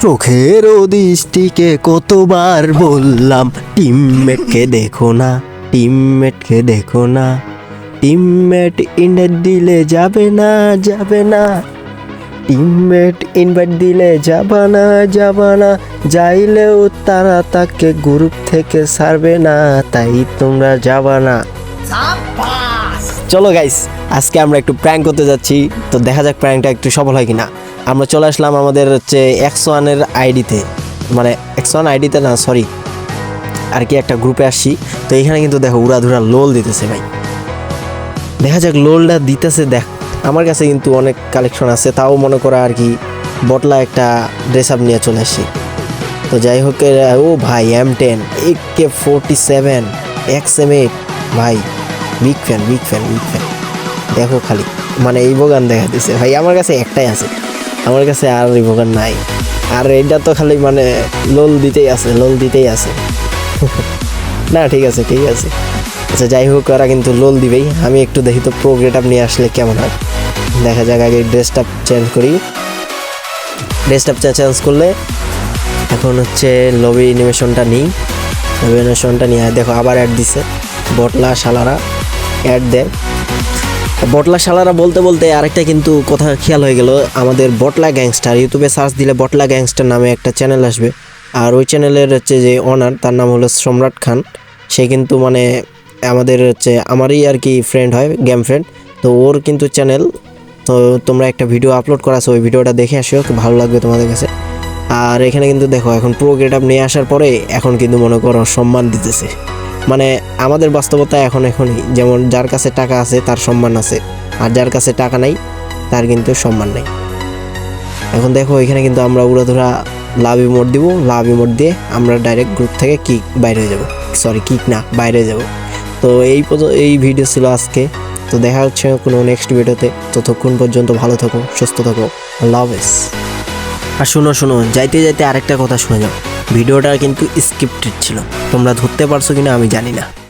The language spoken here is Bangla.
চোখের দৃষ্টিকে কতবার বললাম টিমমেটকে দেখো না টিমমেটকে দেখো না টিমমেট ইনভাইট দিলে যাবে না যাবে না টিমমেট ইনভাইট দিলে যাবা না যাবা না, যাইলেও তারা তাকে গ্রুপ থেকে সারবে না, তাই তোমরা যাবা না। চলো গাইস আজকে আমরা একটু প্র্যাঙ্ক করতে যাচ্ছি। তো দেখা যাক প্র্যাঙ্কটা একটু সফল হয় কিনা। আমরা চলে আসলাম আমাদের হচ্ছে একশো ওয়ানের আইডিতে মানে এক্স ওয়ান আইডিতে না সরি আর কি একটা গ্রুপে আসছি। তো এখানে কিন্তু দেখো উড়াধুরা লোল দিতেছে ভাই। দেখা যাক লোলটা দিতেছে, দেখ, আমার কাছে কিন্তু অনেক কালেকশন আছে, তাও মনে করা আর কি বটলা একটা ড্রেস আপ নিয়ে চলে আসছি। তো যাই হোক ও ভাই M ten K forty seven X M eight ভাই। Big fan big fan big fan. দেখো খালি মানে এই বোগান দেখা দিছে। ভাই, আমার কাছে একটাই আছে। আমার কাছে আর এই বোগান নাই। আর এটা তো খালি মানে লোল দিতেই আছে, লোল দিতেই আছে। না, ঠিক আছে ঠিক আছে। আচ্ছা যাই হোক, ওরা কিন্তু লোল দিবেই। আমি একটু দেখি তো প্রো গেট আপ নিয়ে আসলে কেমন হয়। দেখা যাক, আগে ড্রেসটা চেঞ্জ করি। ড্রেসটা চেঞ্জ করলে এখন হচ্ছে লবি অ্যানিমেশনটা নিই। লবি অ্যানিমেশনটা নিয়ে, দেখো, আবার অ্যাড দিছে। বটলা, শালারা। অ্যাড দেয়। বটলা শালারা বলতে বলতে আরেকটা কিন্তু কথা খেয়াল হয়ে গেল, আমাদের বটলা গ্যাংস্টার। ইউটিউবে সার্চ দিলে বটলা গ্যাংস্টার নামে একটা চ্যানেল আসবে। আর ওই চ্যানেলের হচ্ছে যে অনার তার নাম হলো সম্রাট খান। সে কিন্তু মানে আমাদের হচ্ছে আমারই আর কি ফ্রেন্ড হয় গেম ফ্রেন্ড তো ওর কিন্তু চ্যানেল তো তোমরা একটা ভিডিও আপলোড করা ওই ভিডিওটা দেখে আসো ভালো লাগবে তোমাদের কাছে। আর এখানে কিন্তু দেখো, এখন প্রো গেট আপ নিয়ে আসার পরে এখন কিন্তু মনে করো সম্মান দিতেছে। মানে আমাদের বাস্তবতা এখন এখনই। যেমন যার কাছে টাকা আছে, তার সম্মান আছে। আর যার কাছে টাকা নাই, তার কিন্তু সম্মান নেই। এখন দেখো, এখানে কিন্তু আমরা উড়াধুরা লাভ ইমোট দিব। লাভ ইমোট দিয়ে আমরা ডাইরেক্ট গ্রুপ থেকে কিক বাইরে যাব। সরি কিক না, বাইরে যাব। তো এই এই ভিডিও ছিল আজকে। তো দেখা হচ্ছে কোনো নেক্সট ভিডিওতে ততক্ষণ পর্যন্ত ভালো থাকো, সুস্থ থাকো। লাভ এস আর শোনো শোনো, যাইতে যাইতে আরেকটা কথা শুনে যাও। ভিডিওটা কিন্তু স্ক্রিপ্টেড ছিল। তোমরা ধরতে পারছ কিনা আমি জানি না।